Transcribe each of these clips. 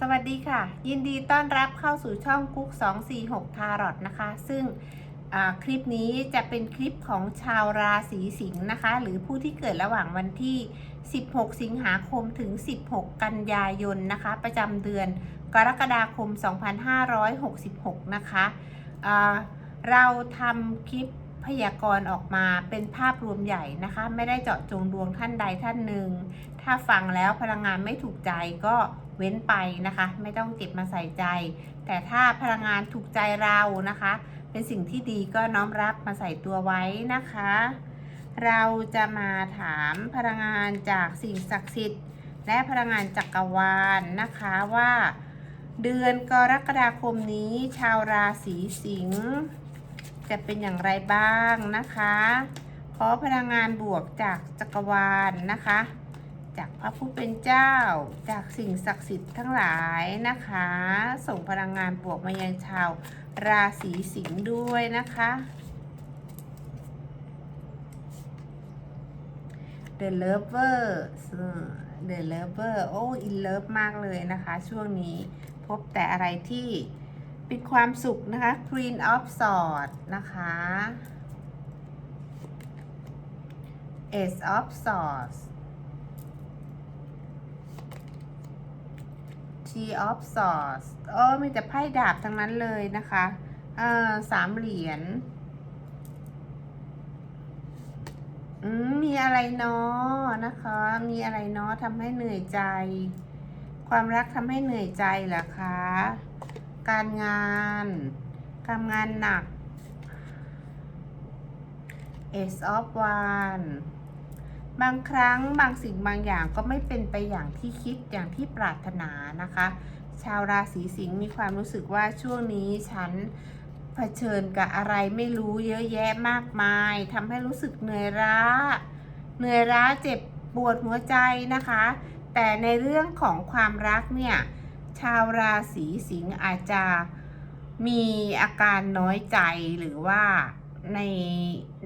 สวัสดีค่ะ ยินดีต้อนรับเข้าสู่ช่องกุ๊ก246 ทารอตนะคะ ซึ่งคลิปนี้จะเป็นคลิปของชาวราศีสิงห์นะคะ หรือผู้ที่เกิดระหว่างวันที่ 16 สิงหาคมถึง 16 กันยายนนะคะ ประจำเดือนกรกฎาคม 2566 นะคะอ่าเราทำคลิป พยากรณ์ออกมาเป็นภาพรวมใหญ่นะคะ ไม่ได้เจาะจงดวงท่านใดท่านหนึ่ง ถ้าฟังแล้วพลังงานไม่ถูกใจก็เว้นไปนะคะ ไม่ต้องเก็บมาใส่ใจ แต่ถ้าพลังงานถูกใจเรานะคะ เป็นสิ่งที่ดีก็น้อมรับมาใส่ตัวไว้นะคะ เราจะมาถามพลังงานจากสิ่งศักดิ์สิทธิ์ และพลังงานจักรวาลนะคะว่า เดือนกรกฎาคมนี้ชาวราศีสิงห์ จะเป็นอย่างไรบ้างนะคะ ขอพลังงานบวกจากจักรวาลนะคะ จากพระผู้เป็นเจ้า จากสิ่งศักดิ์สิทธิ์ทั้งหลายนะคะ ส่งพลังงานบวกมายังชาวราศีสิงห์ด้วยนะคะ The Lover The Lover โอ้อินเลิฟมากเลยนะคะ ช่วงนี้พบแต่อะไรที่ เป็นความสุขนะคะ Queen of Swords นะคะ Ace of Swords T of Swords โอ้มีแต่ไพ่ดาบทั้งนั้นเลยนะคะ เออสามเหรียญมมีอะไรเนาะนะคะ มีอะไรเนาะทำให้เหนื่อยใจ ความรักทำให้เหนื่อยใจเหรอคะ การงานการงานหนัก Ace of w a n d บางครั้งบางสิ่งบางอย่างก็ไม่เป็นไปอย่างที่คิดอย่างที่ปรารถนานะคะ ชาวราศีสิงห์มีความรู้สึกว่าช่วงนี้ฉันเผชิญกับอะไรไม่รู้เยอะแยะมากมายทำให้รู้สึกเหนื่อยล้า เหนื่อยล้าเจ็บปวดหัวใจนะคะ แต่ในเรื่องของความรักเนี่ย ชาวราศีสิงห์อาจจะมีอาการน้อยใจหรือว่าใน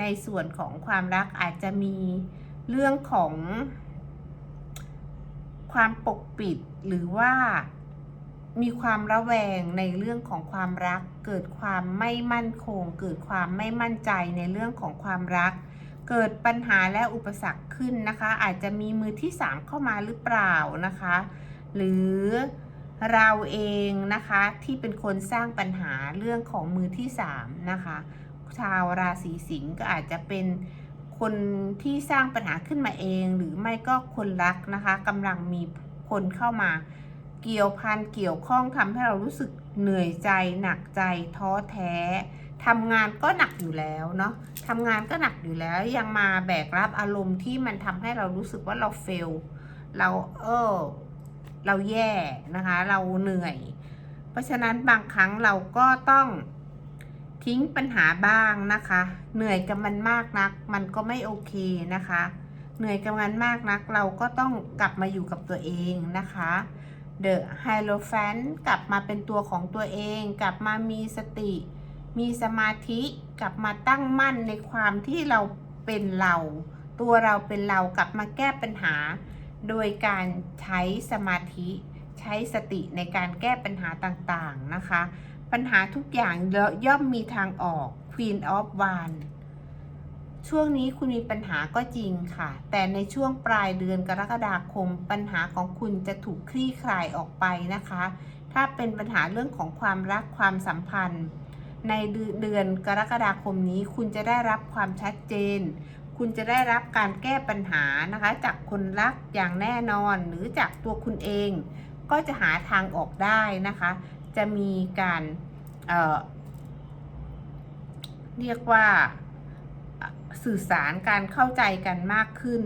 ในส่วนของความรักอาจจะมีเรื่องของ ความปกปิดหรือว่ามีความระแวงในเรื่องของความรัก เกิดความไม่มั่นคง เกิดความไม่มั่นใจในเรื่องของความรัก เกิดปัญหาและอุปสรรคขึ้นนะคะ อาจจะมีมือที่สามเข้ามาหรือเปล่านะคะ หรือ เราเองนะคะที่เป็นคนสร้างปัญหาเรื่องของมือที่สามนะคะ ชาวราศีสิงห์ก็อาจจะเป็นคนที่สร้างปัญหาขึ้นมาเอง หรือไม่ก็คนรักนะคะกำลังมีคนเข้ามาเกี่ยวพันเกี่ยวข้องทำให้เรารู้สึกเหนื่อยใจ หนักใจท้อแท้ทำงานก็หนักอยู่แล้วเนาะทำงานก็หนักอยู่แล้วยังมาแบกรับอารมณ์ที่มันทำให้เรารู้สึกว่าเราเฟลเราเออ เราแย่นะคะ เราเหนื่อย เพราะฉะนั้นบางครั้งเราก็ต้องทิ้งปัญหาบ้างนะคะ เหนื่อยกับมันมากนัก มันก็ไม่โอเคนะคะ เหนื่อยกับมันมากนัก เราก็ต้องกลับมาอยู่กับตัวเองนะคะ The h i e r o p h a n t กลับมาเป็นตัวของตัวเอง กลับมามีสติ มีสมาธิกลับมาตั้งมั่นในความที่เราเป็นเรา ตัวเราเป็นเรากลับมาแก้ปัญหา โดยการใช้สมา ธิ ใช้สติในการแก้ปัญหาต่างๆนะคะ ปัญหาทุกอย่างย่อมมีทางออก Queen of Wands ช่วงนี้คุณมีปัญหาก็จริงค่ะ แต่ในช่วงปลายเดือนกรกฎาคม ปัญหาของคุณจะถูกคลี่คลายออกไปนะคะ ถ้าเป็นปัญหาเรื่องของความรักความสัมพันธ์ ในเดือนกรกฎาคมนี้คุณจะได้รับความชัดเจน คุณจะได้รับการแก้ปัญหานะคะ จากคนรักอย่างแน่นอนหรือจากตัวคุณเอง ก็จะหาทางออกได้นะคะ จะมีการเเรียกว่าสื่อสารการเข้าใจกันมากขึ้น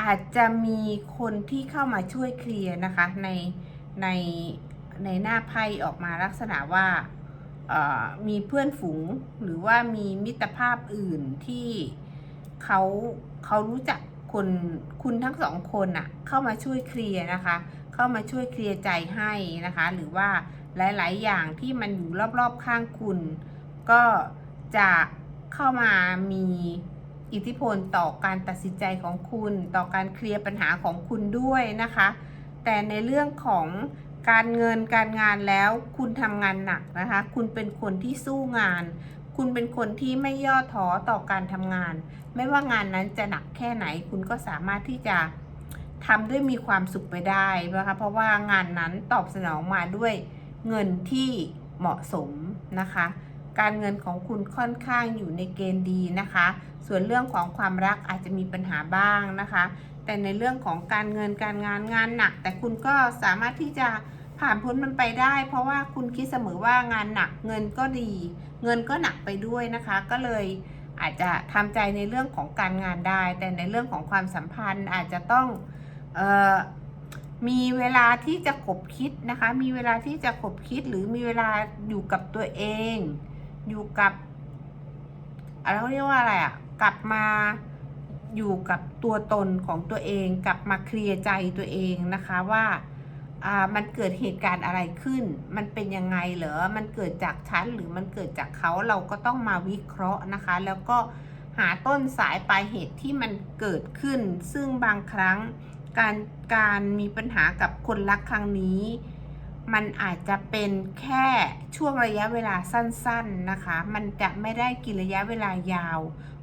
อาจจะมีคนที่เข้ามาช่วยเคลียร์นะคะในในในหน้าไพ่ออกมาลักษณะว่ามีเพื่อนฝูงหรือว่ามีมิตรภาพอื่นที่ เขาเขารู้จักคนคุณทั้งสองคนอะเข้ามาช่วยเคลียร์นะคะ เข้ามาช่วยเคลียร์ใจให้นะคะ หรือว่าหลาย ๆ อย่างที่มันอยู่รอบ ๆ ข้างคุณ ก็จะเข้ามามีอิทธิพลต่อการตัดสินใจของคุณ ต่อการเคลียร์ปัญหาของคุณด้วยนะคะ แต่ในเรื่องของการเงินการงานแล้วคุณทำงานหนักนะคะ คุณเป็นคนที่สู้งาน คุณเป็นคนที่ไม่ย่อท้อต่อการทำงาน ไม่ว่างานนั้นจะหนักแค่ไหน คุณก็สามารถที่จะทำด้วยมีความสุขไปได้นะคะเพราะว่างานนั้นตอบสนองมาด้วยเงินที่เหมาะสมนะคะ การเงินของคุณค่อนข้างอยู่ในเกณฑ์ดีนะคะ ส่วนเรื่องของความรักอาจจะมีปัญหาบ้างนะคะ แต่ในเรื่องของการเงินการงานงานหนัก แต่คุณก็สามารถที่จะผ่านพ้นมันไปได้ เพราะว่าคุณคิดเสมอว่างานหนักเงินก็ดี เงินก็หนักไปด้วยนะคะ ก็เลยอาจจะทำใจในเรื่องของการงานได้ แต่ในเรื่องของความสัมพันธ์อาจจะต้องออมีเวลาที่จะขบคิดนะคะ มีเวลาที่จะขบคิดหรือมีเวลาอยู่กับตัวเอง อยู่กับอะไรเขาเรียกว่าอะไรอะกลับมาอยู่กับตัวตนของตัวเอง กลับมาเคลียร์ใจตัวเองนะคะว่า มันเกิดเหตุการณ์อะไรขึ้น มันเป็นยังไงเหรอ มันเกิดจากฉันหรือมันเกิดจากเขาเราก็ต้องมาวิเคราะห์นะคะ แล้วก็หาต้นสายปลายเหตุที่มันเกิดขึ้น ซึ่งบางครั้งการการมีปัญหากับคนรักครั้งนี้ มันอาจจะเป็นแค่ช่วงระยะเวลาสั้น ๆนะคะ มันจะไม่ได้กินระยะเวลายาว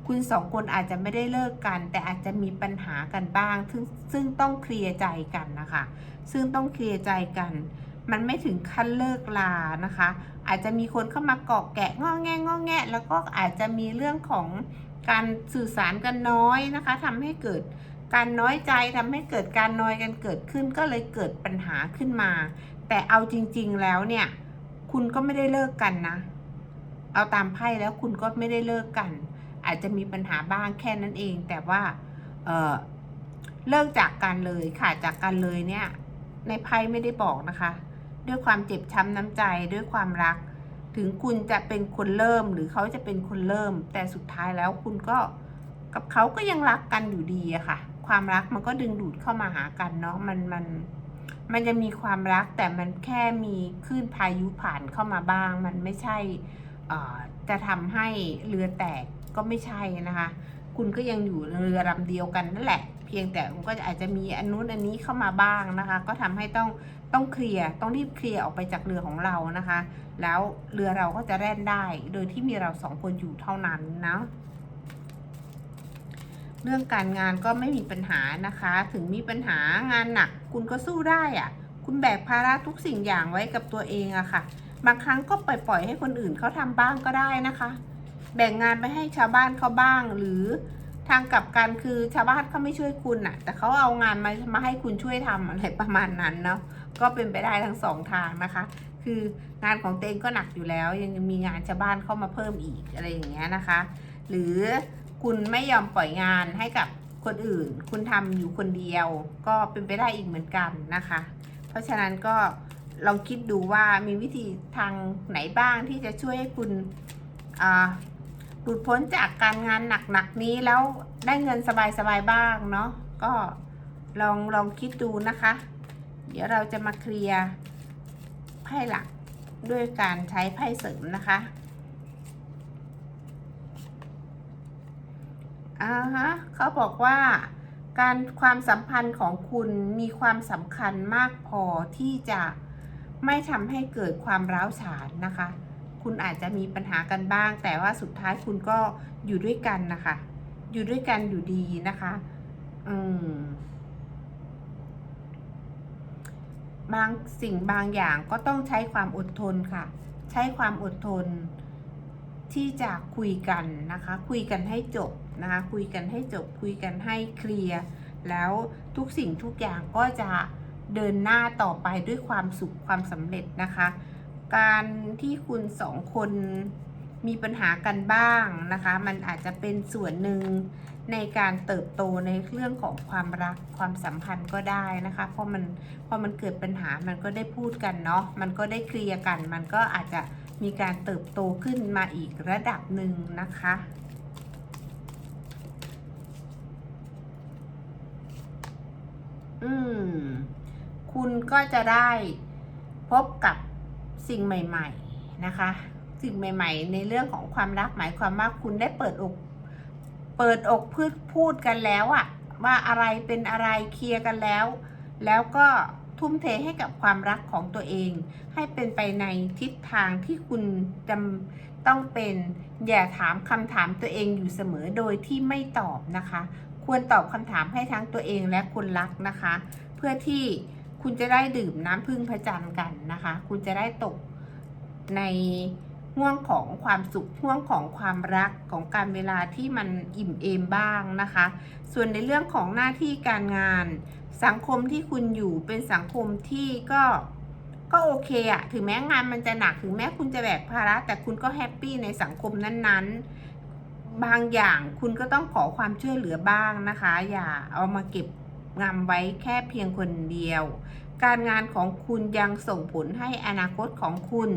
คุณสองคนอาจจะไม่ได้เลิกกัน แต่อาจจะมีปัญหากันบ้าง ซึ่งซึ่งต้องเคลียร์ใจกันนะคะ ซึ่งต้องเคลียร์ใจกัน มันไม่ถึงขั้นเลิกลานะคะ อาจจะมีคนเข้ามาเกาะแกะง้อแงง้อแงะแล้วก็อาจจะมีเรื่องของการสื่อสารกันน้อยนะคะทำให้เกิดการน้อยใจทำให้เกิดการนอยกันเกิดขึ้น ก็เลยเกิดปัญหาขึ้นมา แต่เอาจริง ๆ แล้วเนี่ย คุณก็ไม่ได้เลิกกันนะ เอาตามไพ่แล้วคุณก็ไม่ได้เลิกกัน อาจจะมีปัญหาบ้างแค่นั้นเอง แต่ว่าเเลิกจากกันเลยขาดจากกันเลยเนี่ย ในไพ่ไม่ได้บอกนะคะ ด้วยความเจ็บช้ำน้ำใจด้วยความรัก ถึงคุณจะเป็นคนเริ่มหรือเขาจะเป็นคนเริ่ม แต่สุดท้ายแล้วคุณก็กับเขาก็ยังรักกันอยู่ดีอะค่ะ ความรักมันก็ดึงดูดเข้ามาหากันเนาะมันมันมันจะมีความรักแต่มันแค่มีคลื่นพายุผ่านเข้ามาบ้าง มันไม่ใช่จะทำให้เรือแตก ก็ไม่ใช่นะคะ คุณก็ยังอยู่เรือลำเดียวกันนั่นแหละ เพียงแต่มันก็อาจจะมีอันนู้นอันนี้เข้ามาบ้างนะคะ ก็ทำให้ต้องต้องเคลียร์ต้องรีบเคลียร์ออกไปจากเรือของเรานะคะ แล้วเรือเราก็จะแล่นได้ โดยที่มีเราสองคนอยู่เท่านั้นนะเรื่องการงานก็ไม่มีปัญหานะคะ ถึงมีปัญหางานหนัก คุณก็สู้ได้อะคุณแบกภาระทุกสิ่งอย่างไว้กับตัวเองอะค่ะ บางครั้งก็ปล่อยปล่อยให้คนอื่นเขาทำบ้างก็ได้นะคะ แบ่งงานไปให้ชาวบ้านเขาบ้าง หรือทางกลับกันคือชาวบ้านเขาไม่ช่วยคุณอะแต่เขาเอางานมามาให้คุณช่วยทำอะไรประมาณนั้นเนาะก็เป็นไปได้ทั้งสองทางนะคะ คืองานของตัวเองก็หนักอยู่แล้ว ยังมีงานชาวบ้านเข้ามาเพิ่มอีกอะไรอย่างเงี้ยนะคะ หรือคุณไม่ยอมปล่อยงานให้กับคนอื่น คุณทำอยู่คนเดียว ก็เป็นไปได้อีกเหมือนกันนะคะ เพราะฉะนั้นก็ลองคิดดูว่ามีวิธีทางไหนบ้างที่จะช่วยให้คุณอ่า หลุดพ้นจากการงานหนักๆนี้แล้วได้เงินสบายๆบ้างเนาะก็ลองลองคิดดูนะคะ เดี๋ยวเราจะมาเคลียร์ไพ่หลักด้วยการใช้ไพ่เสริมนะคะอ่าฮะเขาบอกว่าการความสัมพันธ์ของคุณมีความสำคัญมากพอที่จะไม่ทำให้เกิดความร้าวฉานนะคะ คุณอาจจะมีปัญหากันบ้าง แต่ว่าสุดท้ายคุณก็อยู่ด้วยกันนะคะ อยู่ด้วยกันอยู่ดีนะคะ อืม บางสิ่งบางอย่างก็ต้องใช้ความอดทนค่ะ ใช้ความอดทน ที่จะคุยกันนะคะ คุยกันให้จบนะคะ คุยกันให้จบ คุยกันให้เคลียร์ แล้วทุกสิ่งทุกอย่างก็จะเดินหน้าต่อไปด้วยความสุขความสำเร็จนะคะ การที่คุณสองคนมีปัญหากันบ้างนะคะ มันอาจจะเป็นส่วนหนึ่งในการเติบโตในเรื่องของความรักความสัมพันธ์ก็ได้นะคะ เพราะมันพอมันเกิดปัญหามันก็ได้พูดกันเนาะ มันก็ได้เคลียร์กัน มันก็อาจจะมีการเติบโตขึ้นมาอีกระดับหนึ่งนะคะอืม คุณก็จะได้พบกับ สิ่งใหม่ๆนะคะ สิ่งใหม่ ๆ ในเรื่องของความรักหมายความว่าคุณได้เปิดอกเปิดอกพูดพูดกันแล้วอะว่าอะไรเป็นอะไรเคลียร์กันแล้ว แล้วก็ทุ่มเทให้กับความรักของตัวเอง ให้เป็นไปในทิศทางที่คุณจำต้องเป็นอย่าถามคำถามตัวเองอยู่เสมอโดยที่ไม่ตอบนะคะ ควรตอบคำถามให้ทั้งตัวเองและคนรักนะคะ เพื่อที่ คุณจะได้ดื่มน้ำพึ่งพระจันทร์กันนะคะ คุณจะได้ตกในห่วงของความสุขห่วงของความรักของการเวลาที่มันอิ่มเอมบ้างนะคะ ส่วนในเรื่องของหน้าที่การงาน สังคมที่คุณอยู่เป็นสังคมที่ก็ก็โอเคอะถึงแม้งานมันจะหนักถึงแม้คุณจะแบกภาระ แต่คุณก็แฮปปี้ในสังคมนั้นๆ บางอย่างคุณก็ต้องขอความช่วยเหลือบ้างนะคะ อย่าเอามาเก็บ งำไว้แค่เพียงคนเดียว การงานของคุณยังส่งผลให้อนาคตของคุณ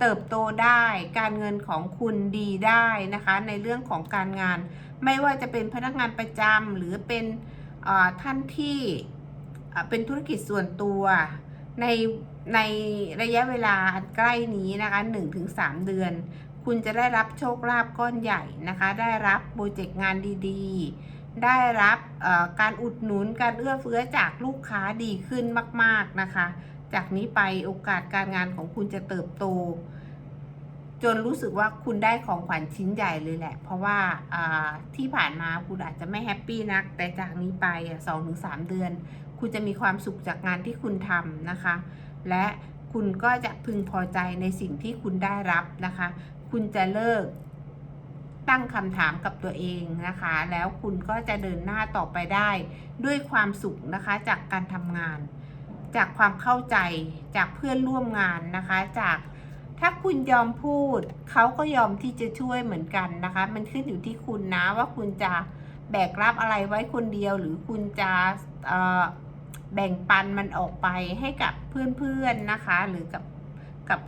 เติบโตได้ การเงินของคุณดีได้นะคะ ในเรื่องของการงาน ไม่ว่าจะเป็นพนักงานประจำหรือเป็นท่านที่เป็นธุรกิจส่วนตัวในในระยะเวลาใกล้นี้นะคะ 1-3 เดือน คุณจะได้รับโชคลาภก้อนใหญ่นะคะ ได้รับโปรเจกต์งานดีๆ ได้รับการอุดหนุนการเอื้อเฟื้อจากลูกค้าดีขึ้นมาก ๆนะคะ จากนี้ไปโอกาสการงานของคุณจะเติบโต จนรู้สึกว่าคุณได้ของขวัญชิ้นใหญ่เลยแหละ เพราะว่าที่ผ่านมาคุณอาจจะไม่แฮปปี้นัก แต่จากนี้ไปสองถึงสามเดือน คุณจะมีความสุขจากงานที่คุณทำนะคะ และคุณก็จะพึงพอใจในสิ่งที่คุณได้รับนะคะ คุณจะเลิก ตั้งคำถามกับตัวเองนะคะ แล้วคุณก็จะเดินหน้าต่อไปได้ ด้วยความสุขนะคะจากการทำงาน จากความเข้าใจจากเพื่อนร่วมงานนะคะ จากถ้าคุณยอมพูด เขาก็ยอมที่จะช่วยเหมือนกันนะคะ มันขึ้นอยู่ที่คุณนะว่าคุณจะแบกรับอะไรไว้คนเดียวหรือคุณจะแบ่งปันมันออกไปให้กับเพื่อนๆนะคะ หรือกับกับ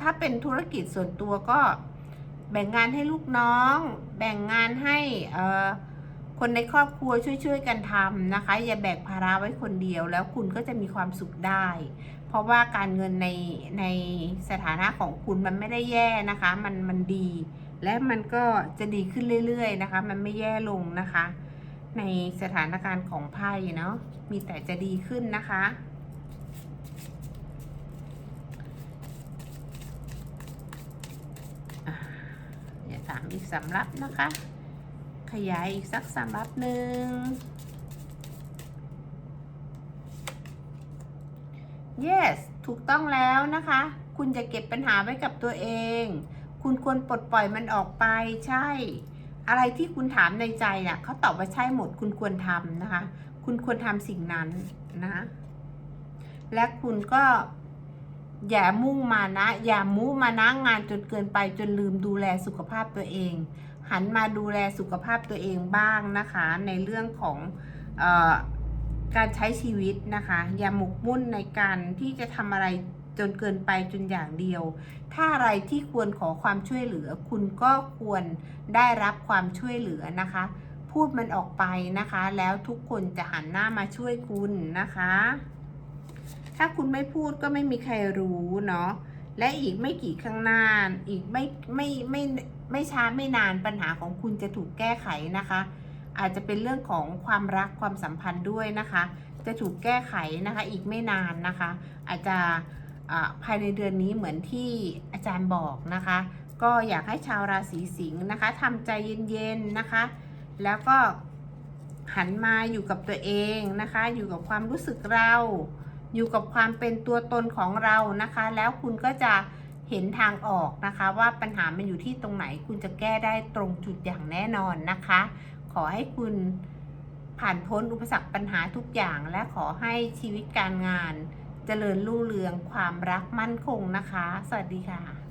ถ้าเป็นธุรกิจส่วนตัวก็ แบ่งงานให้ลูกน้อง แบ่งงานให้คนในครอบครัวช่วยๆกันทำนะคะ อย่าแบกภาระไว้คนเดียวแล้วคุณก็จะมีความสุขได้ เพราะว่าการเงินในในสถานะของคุณมันไม่ได้แย่นะคะ มันมันดี และมันก็จะดีขึ้นเรื่อยๆนะคะ มันไม่แย่ลงนะคะ ในสถานการณ์ของไพ่เนาะมีแต่จะดีขึ้นนะคะ เดี๋ยวถามอีกสำรับนะคะ ขยายอีกสักสำรับหนึ่ง yes ถูกต้องแล้วนะคะ คุณจะเก็บปัญหาไว้กับตัวเอง คุณควรปลดปล่อยมันออกไปใช่ อะไรที่คุณถามในใจน่ะเขาตอบว่าใช่หมด คุณควรทำนะคะ คุณควรทำสิ่งนั้นนะ และคุณก็ อย่ามุ่งมานะ อย่ามุ่งมานะงานจนเกินไปจนลืมดูแลสุขภาพตัวเอง หันมาดูแลสุขภาพตัวเองบ้างนะคะ ในเรื่องของออการใช้ชีวิตนะคะ อย่าหมกมุ่นในการที่จะทำอะไรจนเกินไปจนอย่างเดียว ถ้าอะไรที่ควรขอความช่วยเหลือ คุณก็ควรได้รับความช่วยเหลือนะคะ พูดมันออกไปนะคะ แล้วทุกคนจะหันหน้ามาช่วยคุณนะคะ ถ้าคุณไม่พูดก็ไม่มีใครรู้เนาะและอีกไม่กี่ข้างหน้าอีกไม่ไม่ไม่ไม่ไม่ช้าไม่นานปัญหาของคุณจะถูกแก้ไขนะคะ อาจจะเป็นเรื่องของความรักความสัมพันธ์ด้วยนะคะ จะถูกแก้ไขนะคะ อีกไม่นานนะคะ อาจจะอ่าภายในเดือนนี้เหมือนที่อาจารย์บอกนะคะ ก็อยากให้ชาวราศีสิงห์นะคะทำใจเย็นๆนะคะ แล้วก็หันมาอยู่กับตัวเองนะคะ อยู่กับความรู้สึกเรา อยู่กับความเป็นตัวตนของเรานะคะ แล้วคุณก็จะเห็นทางออกนะคะ ว่าปัญหามันอยู่ที่ตรงไหน คุณจะแก้ได้ตรงจุดอย่างแน่นอนนะคะ ขอให้คุณผ่านพ้นอุปสรรคปัญหาทุกอย่าง และขอให้ชีวิตการงานเจริญรุ่งเรืองความรักมั่นคงนะคะ สวัสดีค่ะ